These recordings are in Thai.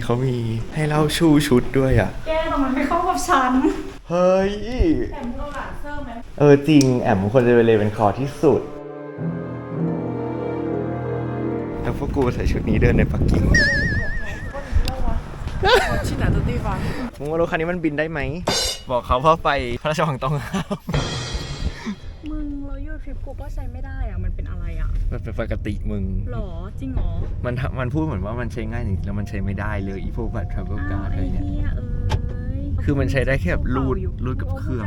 นี้เขามีให้เล่าชูชุดด้วยอะ แกทำไมไม่เข้ากับฉันเฮ้ยแต่มึงเอาหลานเซอร์ไหมเออจริงแอมควรจะไปเลยเป็นคอที่สุด แล้วพวกกูใส่ชุดนี้เดินในปักกิ่งที่ไหนตัวตีฟังมึงว่า รถคันนี้มันบินได้ไหม บอกเขาว่าไปพระราชวังต้องห้ามมึงเรายูทริปกูก็ใช้ไม่ได้อะมันเป็นอะไรอะมันเป็นปกติมึงหรอ จริงหรอ มันทำมันพูดเหมือนว่ามันใช้ง่ายจริงๆแล้วมันใช้ไม่ได้เลยอีพวกบัตรทราเวลการ์ดอะไรเนี่ยเหี้ยเอ้ยคือมันใช้ได้แค่แบบรูดรูดกับเครื่อง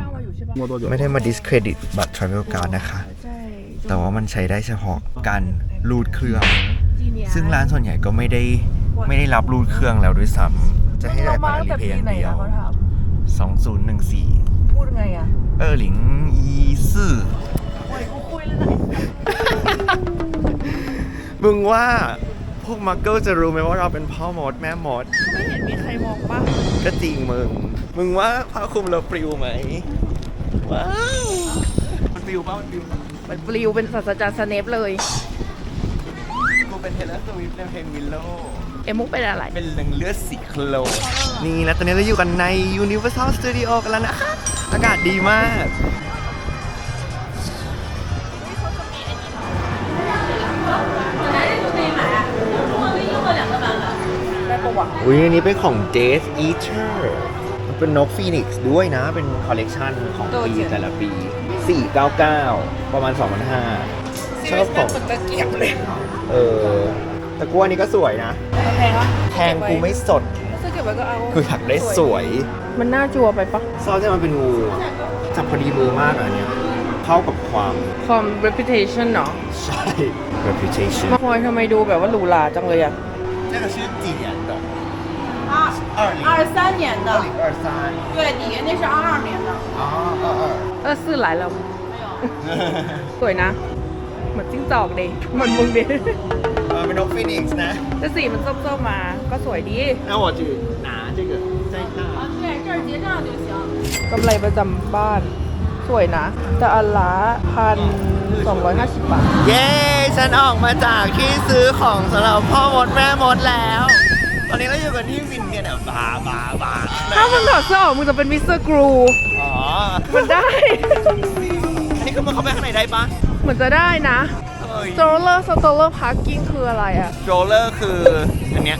ไม่ได้มา discredit บัตร travel card นะคะใช่แต่ว่ามันใช้ได้เฉพาะการรูดเครื่อง ซึ่งร้านส่วนใหญ่ก็ไม่ได้ไม่ได้รับรูดเครื่องแล้วด้วยซ้ำจะให้ได้ผ่านรีเพย์อย่างเดียว2014พูดไงอะเออหลิงอีซื่อ มึงว่าพวกมักเกิลจะรู้ไหมว่าเราเป็นพ่อมดแม่มด ไม่เห็นมีใครมองปะก็จริงมึง มึงว่าผ้าคลุมเราปลิวไหม ว้าว มันปลิวป่ะมันปลิวปะมันปลิวเป็นศาสตราจารย์สเนปเลย กูเป็นเทเลสวิฟในเพลงวิลโล เอ็มมุกเป็นอะไร เป็นเลืองเลือดสีโคลนนี่แล้วตอนนี้เราอยู่กันใน Universal Studio กันแล้วนะคะอากาศดีมาก อุ้ยอันนี้เป็นของเจสอีเ t อร์เป็นนกฟีนิกซ์ด้วยนะ เป็นคอลเลกชันของปีแต่ละปี 499 ประมาณ 2,500ชอบของตะเกียบเลย เออตะกั่วนี้ก็สวยนะ แพงวะแพงกูไม่สดซื้อเก็บไว้ก็อาคืออยากได้สวย มันน่าจัวไปปะซอสที่มันเป็นงูจับพอดีมือมากอะเนี่ยเข้ากับความความ reputation เนาะใช่ reputation พลอยทำไมดูแบบว่าหรูหราจังเลยอะน่าจะชื่อจีนอะ 二零二三年的，二零二三。对，底下那是二二年的。啊，二二。 เออซื้อหลายแล้ว สวยนะ เหมือนจิ้งจอกดิเหมือนมึงดิ 呃，เป็นนกฟีนิกซ์นะ แต่สีมันส้มๆมา ก็สวยดี 那我就拿这个在那。啊，对，这儿结账就行。 กำไรประจำบ้าน สวยนะ แต่อันละพันสองร้อยห้าสิบบาท เย้ ฉันออกมาจากที่ซื้อของสำหรับพ่อมดแม่มดแล้ว ตอนนี้เราอยู่กันที่วินเนี่ยนะบาบาบาถ้ามึงถอดเสื้อออกมึงจะเป็นมิสเตอร์กรูอ๋อมันได้ อันนี้คือมันเข้าไปข้างในได้ปะเหมือนจะได้นะเฮ้ยสโตเลอร์สโตเลอร์พาร์กิ้งคืออะไรอะโรลเลอร์คืออันเนี้ย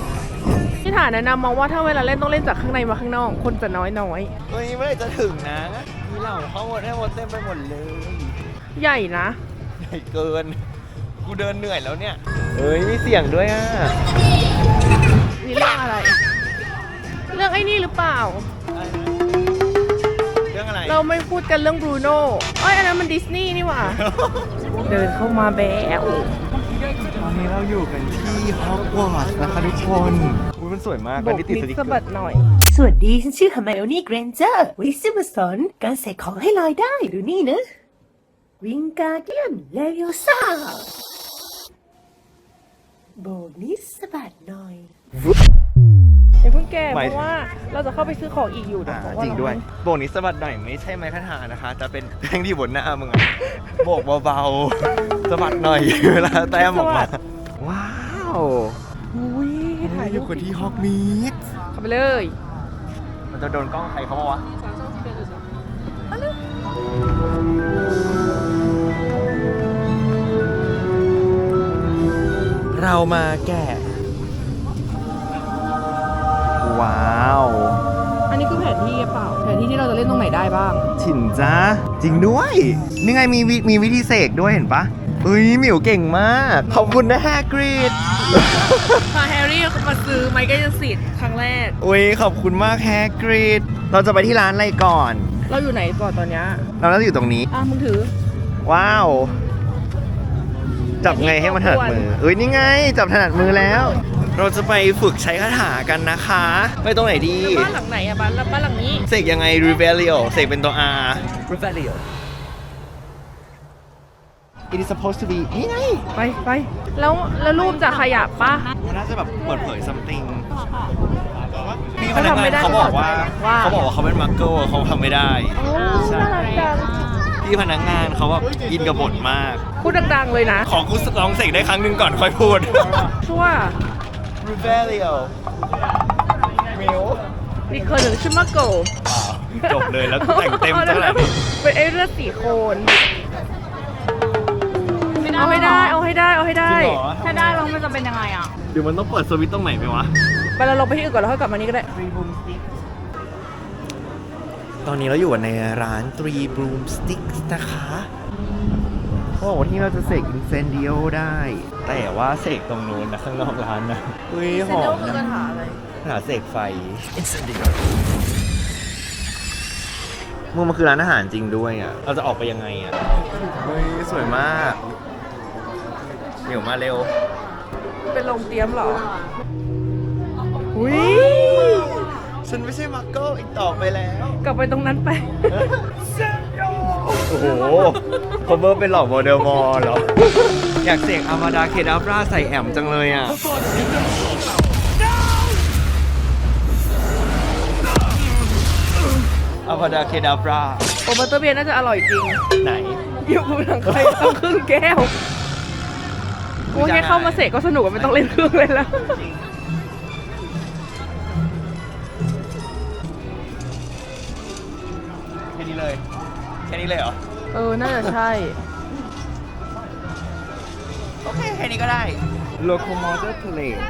ที่ฐานแนะนำมองว่าถ้าเวลาเล่นต้องเล่นจากข้างในมาข้างนอก คนจะน้อยน้อยเฮ้ยเมื่อไหร่จะถึงนะมีเหล่าพ่อมดแม่มดเต็มไปหมดเลยๆใหญ่นะ ใหญ่เกิน กูเดินเหนื่อยแล้วเนี่ยเฮ้ยมีเสียงด้วยอะ นี่เรื่องอะไร เรื่องไอ้นี่หรือเปล่า เรื่องอะไร เราไม่พูดกันเรื่องบรูโน่เอ้ยอันนั้นมันดิสนีย์นี่หว่า เดินเข้ามาแบ๊วตอนนี้เราอยู่กันที่ฮอกวอตส์นะคะทุกคนอุ้ยมันสวยมากบกันกที่ติดนิดสติ๊กสะเกบัอดร์หน่อย สวัสดี ฉันชื่อ Hermione Granger วันนี้จะมาสอนการใส่ของให้ลอยได้หรือนี่นะ วิงการเดียนเลวิโอซ่าโบกนิดสะบัดหน่อย อย่าเพิ่งแก่เพราะว่าเราจะเข้าไปซื้อของอีกอยู่เดี๋อ่ายวบอกว่าจริงด้วยโบกนี้สะบัดหน่อยไม่ใช่ไม้คาถานะคะจะเป็นแท่งที่อยู่บนหน้ามึงอะโบกเบาๆสะบัดหน่อยเวลาแต้มออกมาว้าวอุ้ยถ่ายอรูยู่ปกันที่ฮอกมีดเข้าไปเลยมันจะโดนกล้องใครเขาบอกวะเรามาแกะ ว้าว อันนี้คือแผนที่หรือเปล่า แผนที่ที่เราจะเล่นตรงไหนได้บ้างถิ่นจ้าจริงด้วย นี่ไงมีวิมีวิธีเสกด้วยเห็นปะเฮ้ยหมิวเก่งมาก ขอบคุณนะแฮกรีดพาแฮร์รี่มาซื้อไมค์ก็จะสิทธิ์ครั้งแรก อุ้ยขอบคุณมากแฮกรีดเราจะไปที่ร้านอะไรก่อน เราอยู่ไหนก่อนตอนเนี้ยเราน่าจะอยู่ตรงนี้ อะมึงถือ ว้าว จับไงให้มันถนัดมือเอ้ยนี่ไง จับถนัดมือแล้ว เราจะไปฝึกใช้คาถากันนะคะ ไปตรงไหนดีแล้วบ้านหลังไหนอะบ้านแล้วบ้านหลังนี้เสกยังไง Revelio เสกเป็นตัว R Revelio It is supposed to be นี่ไงไปไปแล้วแล้วรูปจะขยับปะมันน่าจะแบบเปิดเผย something พี่พเขานักทำไม่งานได้เขาบอกว่าว่าเขาบอกว่าเขาเป็นมักเกิลเขาทำไม่ได้โอ้ใช่น่ารักจังพี่พนักงานเขาแบบอินกับบทมาก พูดดังๆเลยนะ ขอกูลองเสกได้ครั้งหนึ่งก่อนค่อยพูดชั่ว Revelio นี่เคยหนึ่งชื่อมาโกจบเลยแล้วแต่งเต็มขนาดนี้เป็นไอ้เลือดสีโคนเอาให้ได้ เอาให้ได้ เอาให้ได้จริงเหรอถ้าได้แล้วมันจะเป็นยังไงอะ หรือมันต้องเปิดสวิตช์ตรงไหนไหมวะ ไปเราลงไปที่อื่นก่อนแล้วค่อยกลับมานี่ก็ได้ ตอนนี้เราอยู่ในร้าน Three Broomsticks นะคะ เขาบอกว่าที่เราจะเสกอินเซนเดียได้ แต่ว่าเสกตรงนู้นนะข้างนอกร้านนะอุ้ยหอมคือนะคาถาอะไรหาเสกไฟมึงมันคือร้านอาหารจริงด้วยอะ เราจะออกไปยังไงอะเฮ้ยสวยมากเหนียวมาเร็ว เป็นโรงเตรียมเหรออุ้ยฉันไม่ใช่มาร์โก้อีกต่อไปแล้ว กลับไปตรงนั้นไปโอ้โหคอเวอร์เป็นหลอกโมเดลมอลเหรอ อยากเสกอามาดาเคดาบราใส่แอมจังเลยอะ อามาดาเคดาบราโอบัตเตอร์เบียร์น่าจะอร่อยจริงไหน อยู่บนหลังใครตั้งครึ่งแก้วกูว่าแค่เข้ามาเสกก็สนุกอะไม่ต้องเล่นเครื่องเลยแล้วแแค่นี้เลยเหรอ เออ น่าจะใช่ โอเค แค่นี้ก็ได้ Locomotor Plate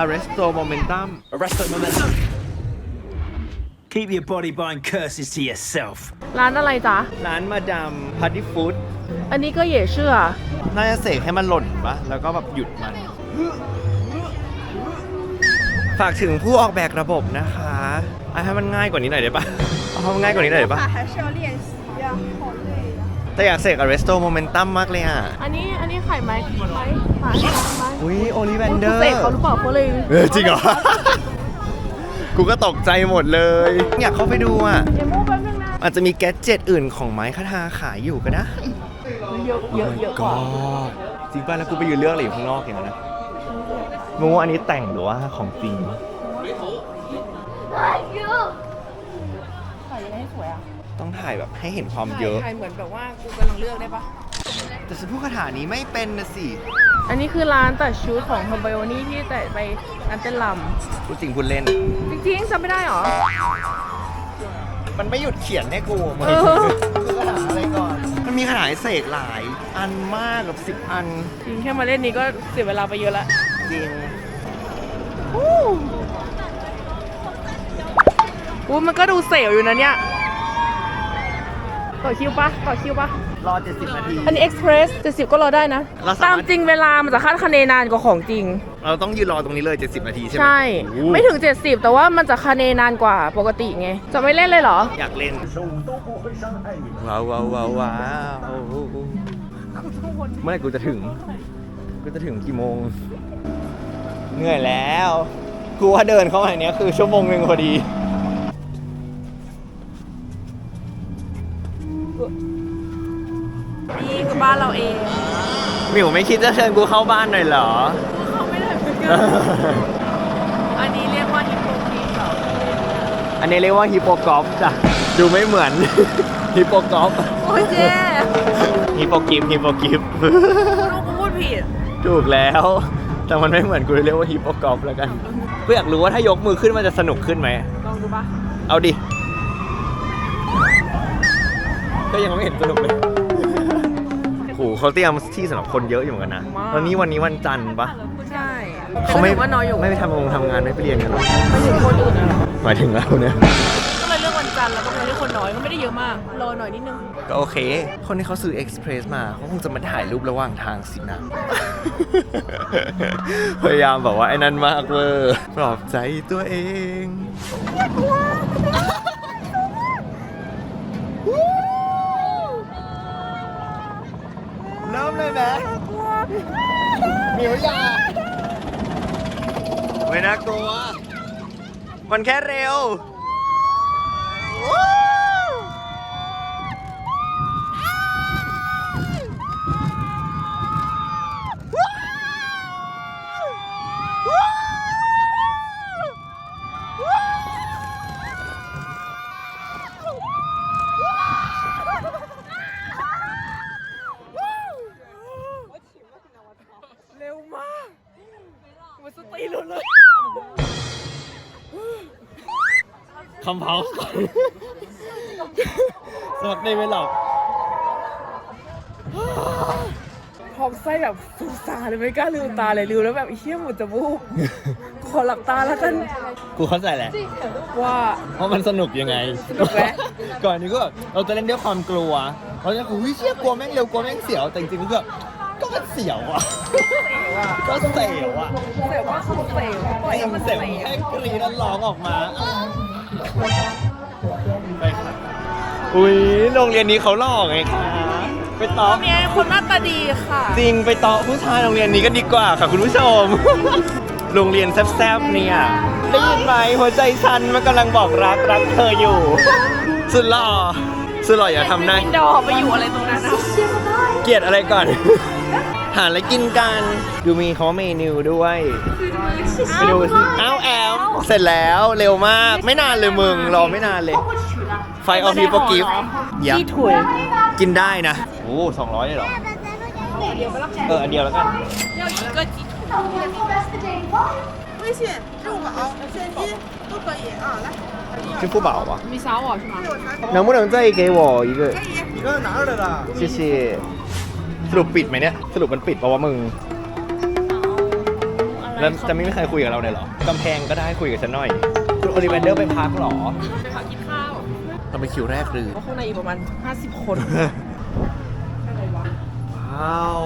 Arresto Momentum Arrest that momentum. Keep your body buying curses to yourself. ร้านอะไรจ๊ะ ร้านมาดามพัตตี้ฟู้ด อันนี้ก็เหย่เชื่อ น่าจะเสกให้มันหล่นปะแล้วก็แบบหยุดมัน ฝากถึงผู้ออกแบบระบบนะคะเอาให้มันง่ายกว่านี้หน่อยได้ปะเอาให้มันง่ายกว่านี้หน่อยได้ปะ 还是要练习呀，好累呀。 แต่อยากเสก Arresto Momentum มากเลยอะ อันนี้อันนี้ไข่ไม้ไม้ไม้ไม้อุ้ยโอลิแวนเดอกูร์เสกเขาหรือเปล่าเขาเลยเออจริงเหรอ กูก็ตกใจหมดเลย อยากเข้าไปดูอะ เดี๋ยวมูแป๊บนึงนะอาจจะมีแกดเจ็ตอื่นของไม้คาทาขายอยู่ก็ได้เยอะเยอะเยอะกว่าจริงป่ะแล้วกูไปยืนเลือกอะไรอยู่ข้างนอกอย่างนั้นนะมึงว่าอันนี้แต่งหรือว่าของจริง ต้องถ่ายแบบให้เห็นความเยอะ ถ่ายเหมือนแบบว่ากูกำลังเลือกได้ปะแต่ฉันพูดคาถานี้ไม่เป็นนะสิอันนี้คือร้านตัดชุดของคอมไบโอนี่ที่แต่ไปอันเต้นลพูดจริงพูดเล่นำจริงๆจำไม่ได้หรอ มันไม่หยุดเขียนให้กูมึงเออคือคาถาอะไรก่อน มันมีคาถาให้เสกหลาย อันมากแบบสิบอันจริงแค่มาเล่นนี้ก็เสียเวลาไปเยอะละจริงอู้มันก็ดูเสียวอยู่นะเนี่ย ต่อคิวปะต่อคิวปะรอ 70 นาที อันนี้เอ็กซ์เพรส70ก็รอได้นะ เราสามารถตามจริงเวลามันจะคาดคะเนนานกว่าของจริง เราต้องยืนรอตรงนี้เลย 70 นาทีใช่ไหมใช่ โอ้โหไม่ถึง 70 แต่ว่ามันจะคะเนนานกว่าปกติไง จะไม่เล่นเลยเหรอ อยากเล่น ว้าวว้าวว้าวว้าวเมื่อไหร่กูจะถึง กูจะถึงกี่โมง เหนื่อยแล้ว กูว่าเดินเข้ามาเนี้ยคือชั่วโมงหนึ่งพอดี บ้านเราเองหมิวไม่คิดจะเชิญกูเข้าบ้านหน่อยเหรอ เขาไม่ได้เหมือนกันอันนี้เรียกว่าฮิปโปครีเหรออันนี้เรียกว่าฮิปโปกอฟจ้ะดูไม่เหมือน ฮิปโปกอฟโอ้ยเจ๊ฮิปโปกิฟฮิปโปกิฟลูกกูพูดผิดถูกแล้ว แต่มันไม่เหมือนกูเลยเรียกว่าฮิปโปกอฟแล้วกันกูอยากรู้ว่าถ้ายกมือขึ้นมันจะสนุกขึ้นไหม ลองดูปะเอาดิ ก็ยังไม่เห็นสนุกเลย โหเขาเตรียมที่สำหรับคนเยอะอยู่เหมือนกันนะแล้วนี่วันนี้วันจันทร์ปะใช่เขาไม่ถือว่าน้อยอยู่ไม่ไปทำงานทำงานไม่ไปเรียนกันหรอไม่ถึงคนอื่นนะเหรอหมายถึงเราเนี่ย ก็เลยเลือกวันจันทร์แล้วก็เลยเลือกคนน้อยก็ไม่ได้เยอะมาก รอหน่อยนิดนึง ก็โอเค คนที่เขาซื้อเอ็กซ์เพรสมาเขาคงจะมาถ่ายรูประหว่างทางสินะ พยายามแบบว่าไอ้นั่นมากเวอร์ปลอบใจตัวเอง เริ่มกลยไหมมิวยาไม่น่ากลัว มันแค่เร็ว คำเผาก่อนสมัครได้ไหมหรอกท้องไส้แบบสุสาเลยไม่กล้าลืมตาเลยลืมแล้วแบบเฮี้ยหมดจะบูบขอหลับตาแล้วกันกูเข้าใจแหละ ว่าว่ามันสนุกยังไง สนุกไหม ก่อนนี้ก็แบบเราจะเล่นด้วยความกลัวเราจะอุ้ยเชี่ยกลัวแม่งเร็วกลัวแม่งเสียว แต่จริงๆก็แบบก็มันเสียวอะ ก็เสียวอะเสียวว่าคือเสียวปล่อยไอ้ให้มันเสีเสียยววแค่กรีดแล้วร้องออกมา ไปค่ะอุ้ยโรงเรียนนี้เขาหล่อไงคะไปต่อเนี่ยคนหน้าตาดีค่ะ จริงไปต่อผู้ชายโรงเรียนนี้ก็ดีกว่าค่ะคุณผู้ชม โรงเรียนแซ่บๆเนี่ยได้ยินไหมหัวใจฉันมันกำลังบอกรักรักเธออยู่ สุดหล่อสุดหล่ออย่าทำหน้าอินดอร์ไปอยู่อะไรตรงนั้นนะเกลียดอะไรก่อน หาอะไรกินกัน ดูมีเขาเมนูด้วยไปดูสิอ้าวแอมเสร็จแล้วเร็วมาก ไม่นานเลยมึง รอไม่นานเลย ไฟออฟพีโปกิฟยั ที่ถุย กินได้นะ โอ้สองร้อยเลยเหรอ เออ อันเดียวแล้วกัน 要一个鸡腿。微信、支付宝、现金都可以啊，来，支付宝吧。没扫我是吗？能不能再给我一个？可以。你刚才拿出来的。谢谢 สรุปปิดไหมเนี่ย สรุปมันปิดเพราะว่ามึงแล้วจะไม่มีใครคุยกับเราเลยเหรอกำแพงก็ได้คุยกับฉันหน่อย คุณโอลิเวนเดอร์ไปพักเหรอ ไปพักกินข้าวเราไปคิวแรกหรือเพราะข้างในอีกประมาณ 50 คนอะไรวะว้าว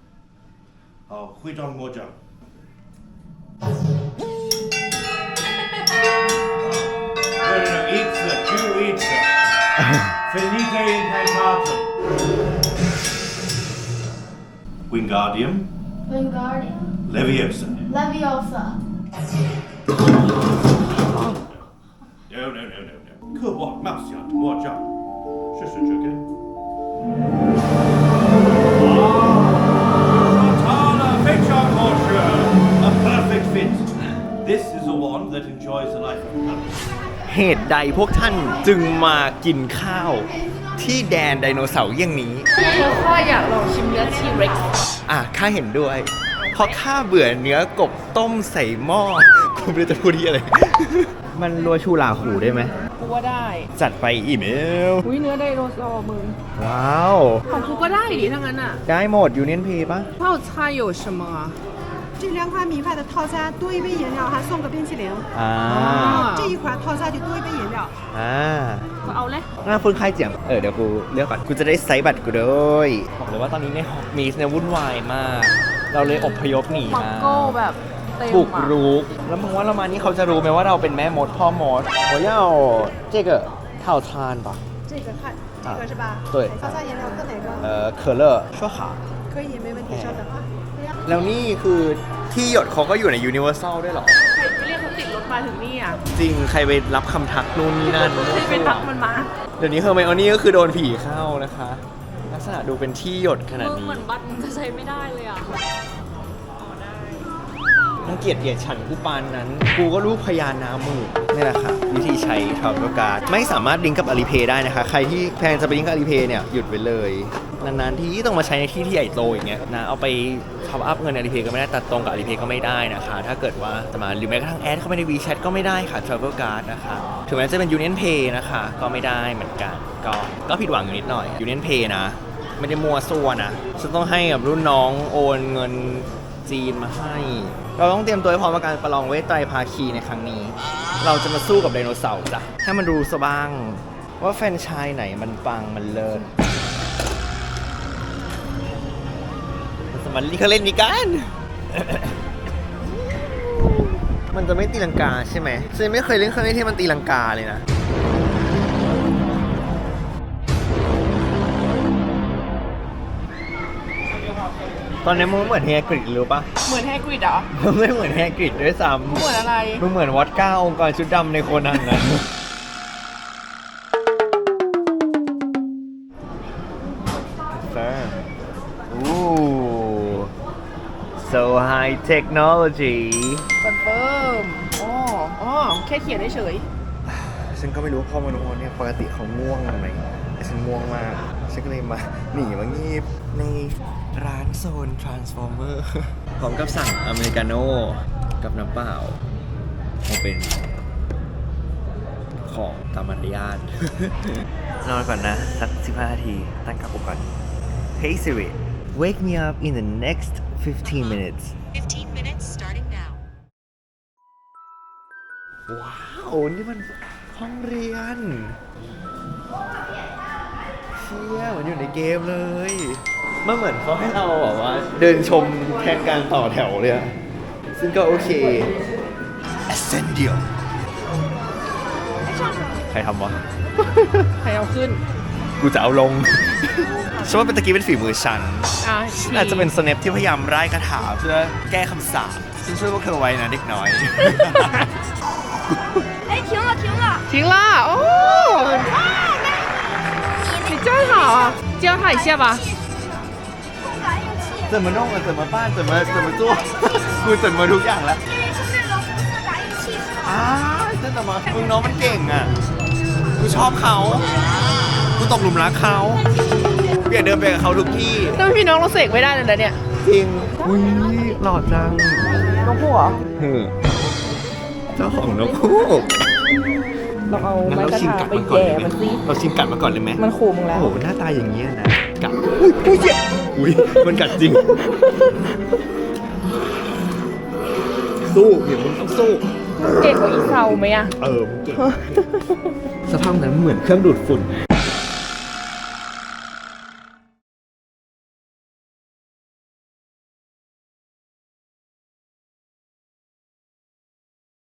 好，会长我讲。一次，只有一次，所以你可以开叉子。Wingardium。Wingardium。Leviosa。Leviosa。No, no, no, no, no. Good Mouse, you're. เหตุใดพวกท่านจึงมากินข้าว ที่แดนไดโนเสาร์เยี่ยงนี้ คือข้ออยากลองชิมเนื้อทีเร็กอะข้าเห็นด้วย เพราะข้าเบื่อเนื้อกบต้มใส่หม้อคุณพูดจะพูดที่อะไร มันรัวชูหลาหูได้ไหม กูว่าได้ จัดไปอีเมล อุ้ยเนื้อไดโนเสาร์มึงว้าว ของกูก็ได้ดิทั้งนั้นอะ ได้หมดยูเนียนพีปะเผ่าชายโยชมา 这两款米饭的套餐多一杯饮料还送个冰淇淋， อ่า 这一款套餐就多一杯饮料。 อ่า ก็เอาเลย น่าฟุ้นคายเจียง เออเดี๋ยวกูเลือกก่อน กูจะได้ไซส์บัตรกูด้วยบอกเลยว่าตอนนี้ในฮอกมีสเนี่ยวุ่นวายมาก เราเลยอพยพหนี มัง มา โก้แบบเต็ม บุก อ่ะ รุก แล้วมึงว่าเรามานี่เขาจะรู้ไหมว่าเราเป็นแม่มดพ่อมด我要这个套餐吧这个看，这个是吧？对套餐饮料喝哪个？呃可乐说好可以，没问题，稍等啊。 แล้วนี่คือที่หยดเขาก็อยู่ในยูนิเวอร์แซลด้วยเหรอ ใครไปเรียกเขาติดรถมาถึงนี่อะจริงใครไปรับคำทักนู่นนี่นั่น ใครไปทักมันมาเดี๋ยวนี้เฮอร์ไมโอนี่ก็คือโดนผีเข้านะคะ ลักษณะดูเป็นที่หยดขนาดมึงนี้เหมือนบัตรมึงจะใช้ไม่ได้เลยอะมันเกลียดเหยียดฉันกูปานนั้น กูก็รูปพยานนามือนี่แหละค่ะวิธีใช้ทาวเวอร์การ์ดไม่สามารถลิงก์กับอาลีเพย์ได้นะคะ ใครที่แพลนจะไปลิงก์กับอาลีเพย์เนี่ย หยุดไปเลย นานๆที่ต้องมาใช้ในที่ที่ใหญ่โตอย่างเงี้ยนะเอาไปท็อปอัพเงินอาลีเพย์ก็ไม่ได้ตัดตรงกับอาลีเพย์ก็ไม่ได้นะคะ ถ้าเกิดว่าจะมาหรือแม้กระทั่งแอดเข้าไปใน WeChat ก็ไม่ได้ค่ะ Travel Card นะคะถึงแม้จะเป็น Union Pay นะคะ ก็ไม่ได้เหมือนกัน ก็ก็ผิดหวังอยู่นิดหน่อย Union Pay นะ ไม่ได้มัวซัวนะฉันต้องให้กับรุ่นน้องโอนเงินจีนมาให้ เราต้องเตรียมตัวพร้อมกับการประลองเวทไตรภาคีในครั้งนี้ เราจะมาสู้กับไดโนเสาร์จ้ะให้มันรู้ซะบ้าง ว่าแฟนชายไหนมันปังมันเลิศ มันนี่เขาเล่นนี้กัน มันจะไม่ตีลังกาใช่ไหมฉันไม่เคยเล่นเครื่องเล่นที่มันตีลังกาเลยนะ ตอนนี้มึงเหมือนแฮกริดรู้ปะ เหมือนแฮกริดเหรอ มันไม่เหมือนแฮกริดด้วยซ้ำเหมือนอะไร มันเหมือนวอดก้าองค์กรชุดดำในโคนันนะ So high technology. คอนเฟิร์มอ๋ออ๋อแค่เขียนเฉยฉันก็ไม่รู้พ่อมนุษย์เนี่ยปกติเขาง่วงไหมแต่ฉันง่วงมากฉันก็เลยมาหนีมางีบในร้านโซน Transformer พร้อมกับสั่งอเมริกาโน่กับน้ำเปล่าคงเป็นของตามมารยาท นอนก่อนนะ สัก 15นาที ตั้งกลับก่อน Hey Siri wake me up in the next 15 minutes ว้าว นี่มันห้องเรียนเชี่ยเหมือนอยู่ในเกมเลยมันเหมือนเขาให้เราแบบว่า เดินชมแทนการต่อแถวเลยอะซึ่งก็โอเค Ascendio ใครทำวะๆใครเอาขึ้น กูจะเอาลง ฉันว่าเป็นตะกี้เป็นฝีมือฉัน อะอาจจะเป็นสเนปที่พยายามไล่คาถาเพื่อแก้คำสาปฉันช่วยพวกเธอไว้นะเด็กน้อย 哎，停了，停了！ ทิ้งละโอ้你真好啊教他一下吧控感应器， 怎么弄啊？怎么办？怎么怎么做？กูจนมาทุกอย่างแล้ว 这是那个红色感应器是吗？ อ้า真的吗มึงน้องมันเก่งอ่ะ กูชอบเขา กูตกหลุมรักเขากูอยากเดินไปกับเขาทุกที่ ถ้าไม่มีน้องเราเสกไม่ได้เลยนะเนี่ย จริง อุ้ยหล่อจัง น้องพูเหรอ เฮ้อเจ้าของนกคู่เราเอางั้นไม้เรากระชิมถากัดไปมันก่อนแย่เลยไหมมันสิเราชิมกัดมาก่อนเลยไหมมันขู่มึงแล้โอ้ว โหหน้าตาอย่างนี้ยนะกัดอุ้ยอุ้ยเหี้ยอุ้ยมันกัดจริง สู้เดี๋ยวมึงต้องสู้ เก่งกว่าอีเซาไหมอะ เออมึงเก่งสภาพนั้นเหมือนเครื่องดูดฝุ่น